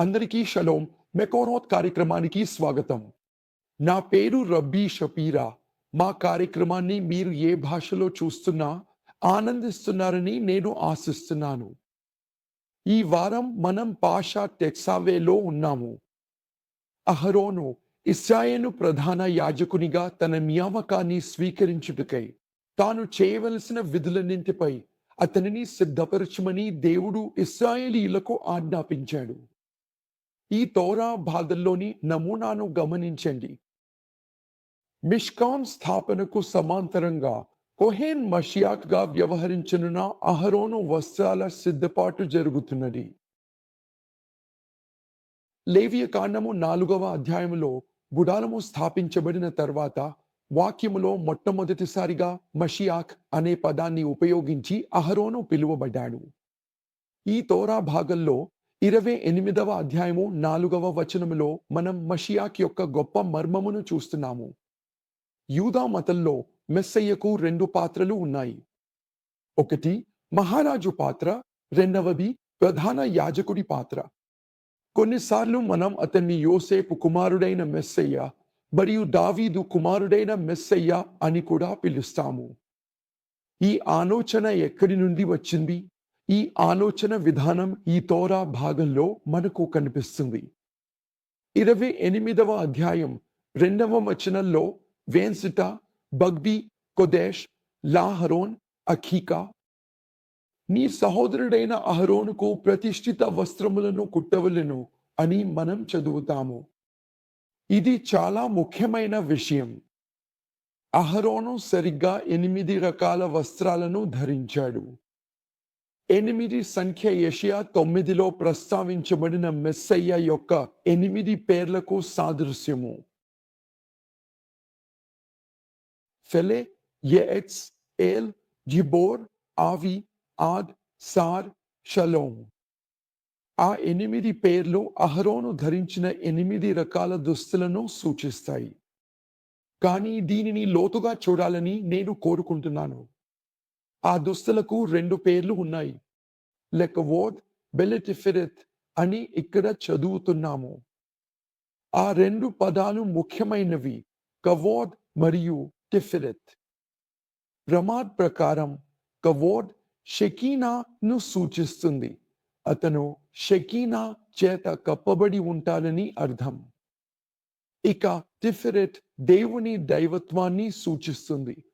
అందరికీ షలోం. మెకోనోత్ కార్యక్రమానికి స్వాగతం. నా పేరు రబ్బీ షపీరా. మా కార్యక్రమాన్ని మీరు ఏ భాషలో చూస్తున్నా ఆనందిస్తున్నారని నేను ఆశిస్తున్నాను. ఈ వారం మనం పాషా టెక్సావేలో ఉన్నాము. అహరోను ఇస్రాయేను ప్రధాన యాజకునిగా తన నియామకాన్ని స్వీకరించుటకై తాను చేయవలసిన విధులన్నింటిపై అతనిని సిద్ధపరచమని దేవుడు ఇస్రాయేలీలకు ఆజ్ఞాపించాడు. ఈ తోరా భాగంలోని నమూనాను గమనించండి. మిష్కాన్ స్థాపనకు సమాంతరంగా కొహేన్ మషియాక్గా వ్యవహరించనున్న అహరోను వస్త్రాల సిద్ధపాటు జరుగుతున్నది. లేవియ కాండము నాలుగవ అధ్యాయములో గుడాలము స్థాపించబడిన తర్వాత వాక్యములో మొట్టమొదటిసారిగా మషియాక్ అనే పదాన్ని ఉపయోగించి అహరోను పిలువబడ్డాడు. ఈ తోరా భాగంలో ఇరవై ఎనిమిదవ అధ్యాయము నాలుగవ వచనములో మనం మషియాక్ యొక్క గొప్ప మర్మమును చూస్తున్నాము. యూదా మతంలో మెస్సయ్యకు రెండు పాత్రలు ఉన్నాయి. ఒకటి మహారాజు పాత్ర రెండవది ప్రధాన యాజకుడి పాత్ర. కొన్నిసార్లు మనం అతన్ని యోసేపు కుమారుడైన మెస్సయ్య మరియు దావీదు కుమారుడైన మెస్సయ్య అని కూడా పిలుస్తాము. ఈ ఆలోచన ఎక్కడి నుండి వచ్చింది? ఈ ఆలోచన విధానం ఈ తోరా భాగంలో మనకు కనిపిస్తుంది. ఇరవై ఎనిమిదవ అధ్యాయం రెండవ వచనంలో వేన్సిట బగ్బి కొదేష్ లాహరోన్ అఖీకా. నీ సహోదరుడైన అహరోనుకు ప్రతిష్ఠిత వస్త్రములను కుట్టవలను అని మనం చదువుతాము. ఇది చాలా ముఖ్యమైన విషయం. అహరోను సరిగ్గా ఎనిమిది రకాల వస్త్రాలను ధరించాడు. ఎనిమిది సంఖ్య యషియా తొమ్మిదిలో ప్రస్తావించబడిన మెస్సయ్య యొక్క ఎనిమిది పేర్లకు సాదృశ్యము. ఫెలే యెట్స్ ఏల్ జిబోర్ ఆవి ఆద్ సార్ షలోం. ఆ ఎనిమిది పేర్లు అహరోను ధరించిన ఎనిమిది రకాల దుస్తులను సూచిస్తాయి. కానీ దీనిని లోతుగా చూడాలని నేను కోరుకుంటున్నాను. ఆ దుస్తులకు రెండు పేర్లు ఉన్నాయి. లెక్కవోద్ బెలెటిఫిరెత్ అని ఇక్కడ చదువుతున్నాము. ఆ రెండు పదాలు ముఖ్యమైనవి కవోద్ మరియు టిఫిరిత్. రమాద్ ప్రకారం కవోద్ షకీనాను సూచిస్తుంది. అతను షకీనా చేత కప్పబడి ఉంటాడని అర్థం. ఇక టిఫిరెట్ దేవుని దైవత్వాన్ని సూచిస్తుంది.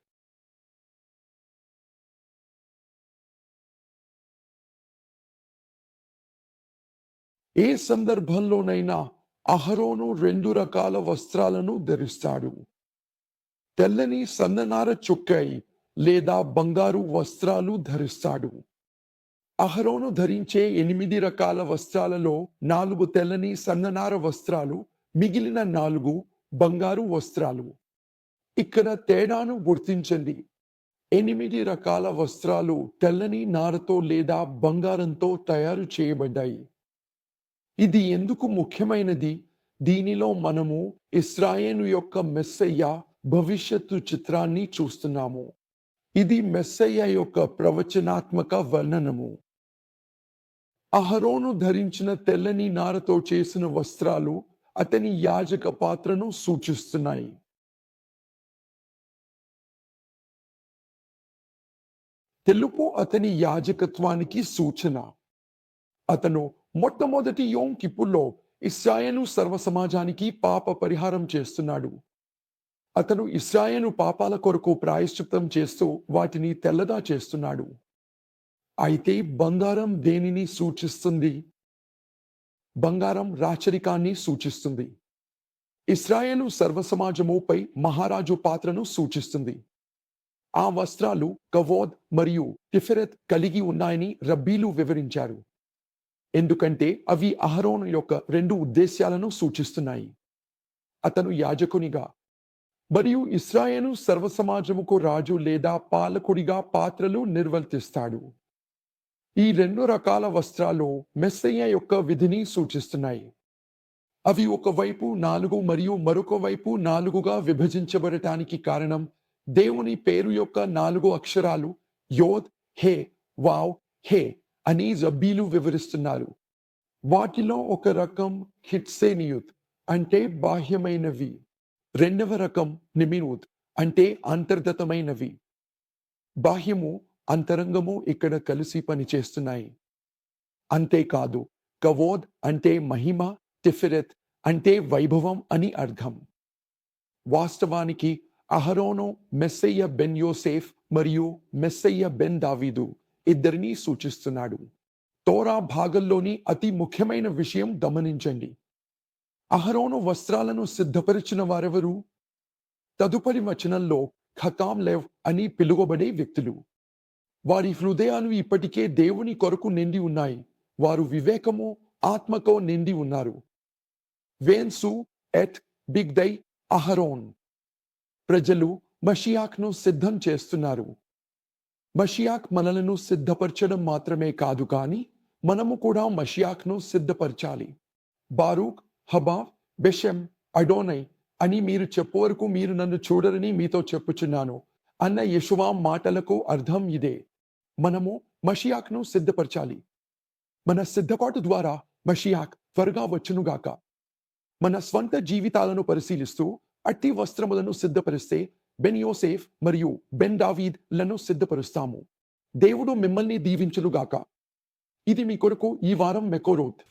ఏ సందర్భంలోనైనా అహరోను రెండు రకాల వస్త్రాలను ధరిస్తాడు. తెల్లని సన్ననార చుక్కై లేదా బంగారు వస్త్రాలు ధరిస్తాడు. అహరోను ధరించే ఎనిమిది రకాల వస్త్రాలలో నాలుగు తెల్లని సన్ననార వస్త్రాలు మిగిలిన నాలుగు బంగారు వస్త్రాలు. ఇక్కడ తేడాను గుర్తించండి. ఎనిమిది రకాల వస్త్రాలు తెల్లని నారతో లేదా బంగారంతో తయారు చేయబడ్డాయి. ఇది ఎందుకు ముఖ్యమైనది? దీనిలో మనము ఇస్రాయేలు యొక్క మెస్సయ్య భవిష్యత్తు చిత్రాన్ని చూస్తున్నాము. ఇది మెస్సయ్య యొక్క ప్రవచనాత్మక వర్ణనము. అహరోను ధరించిన తెల్లని నారతో చేసిన వస్త్రాలు అతని యాజక పాత్రను సూచిస్తున్నాయి. తెలుపు అతని యాజకత్వానికి సూచన. అతను మొట్టమొదటి యోమ్ కిప్పుల్లో ఇస్రాయను సర్వ సమాజానికి పాప పరిహారం చేస్తున్నాడు. అతను ఇస్రాయను పాపాల కొరకు ప్రాయశ్చిత్తం చేస్తూ వాటిని తెల్లదా చేస్తున్నాడు. అయితే బంగారం దేనిని సూచిస్తుంది? బంగారం రాచరికాన్ని సూచిస్తుంది. ఇస్రాయేలు సర్వ సమాజముపై మహారాజు పాత్రను సూచిస్తుంది. ఆ వస్త్రాలు కవోద్ మరియు టిఫెరత్ కలిగి ఉన్నాయని రబ్బీలు వివరించారు. ఎందుకంటే అవి అహరోను యొక్క రెండు ఉద్దేశ్యాలను సూచిస్తున్నాయి. అతను యాజకునిగా మరియు ఇస్రాయేను సర్వసమాజముకు రాజు లేదా పాలకుడిగా పాత్రలు నిర్వర్తిస్తాడు. ఈ రెండు రకాల వస్త్రాలు మెస్సయ్య యొక్క విధిని సూచిస్తున్నాయి. అవి ఒకవైపు నాలుగు మరియు మరొక వైపు నాలుగుగా విభజించబడటానికి కారణం దేవుని పేరు యొక్క నాలుగు అక్షరాలు యోద్ హే వావ్ హే అని జబ్బీలు వివరిస్తున్నారు. వాటిలో ఒక రకం హిట్సేనియుత్ అంటే బాహ్యమైనవి. రెండవ రకం నిమినూత్ అంటే అంతర్గతమైనవి. బాహ్యము అంతరంగము ఇక్కడ కలిసి పనిచేస్తున్నాయి. అంతేకాదు కవోద్ అంటే మహిమ టిఫిరెత్ అంటే వైభవం అని అర్థం. వాస్తవానికి అహరోను మెస్సయ్య బెన్ యోసేఫ్ మరియు మెస్సయ్య బెన్ దావీదు. ఇద్దరినీ సూచిస్తున్నాడు. తోరా భాగంలోని అతి ముఖ్యమైన విషయం గమనించండి. అహరోను వస్త్రాలను సిద్ధపరిచిన వారెవరు? తదుపరి వచనంలో ఖకాం లేవ్ అని పిలువబడే వ్యక్తులు. వారి హృదయాలు ఇప్పటికే దేవుని కొరకు నిండి ఉన్నాయి. వారు వివేకము ఆత్మతో నిండి ఉన్నారు. వేన్సు ఎట్ బిగ్దై అహరోన్. ప్రజలు మషియాక్ను సిద్ధం చేస్తున్నారు. మషియాక్ మనలను సిద్ధపరచడం మాత్రమే కాదు కానీ మనము కూడా మషియాక్ను సిద్ధపరచాలి. బారూక్ హబా బెషెం అడోనై అని మీరు చెప్పు వరకు మీరు నన్ను చూడరని మీతో చెప్పుచున్నాను. అన్న యశువా మాటలకు అర్థం ఇదే. మనము మషియాక్ను సిద్ధపరచాలి. మన సిద్ధపాటు ద్వారా మషియాక్ త్వరగా వచ్చునుగాక మన స్వంత జీవితాలను పరిశీలిస్తూ అట్టి వస్త్రములను సిద్ధపరిస్తే బెన్ యోసేఫ్ మరియు బెన్ దావీద్లను సిద్ధపరుస్తాము. దేవుడు మిమ్మల్ని దీవించులుగాక ఇది మీ కొరకు ఈ వారం మెకోరోత్.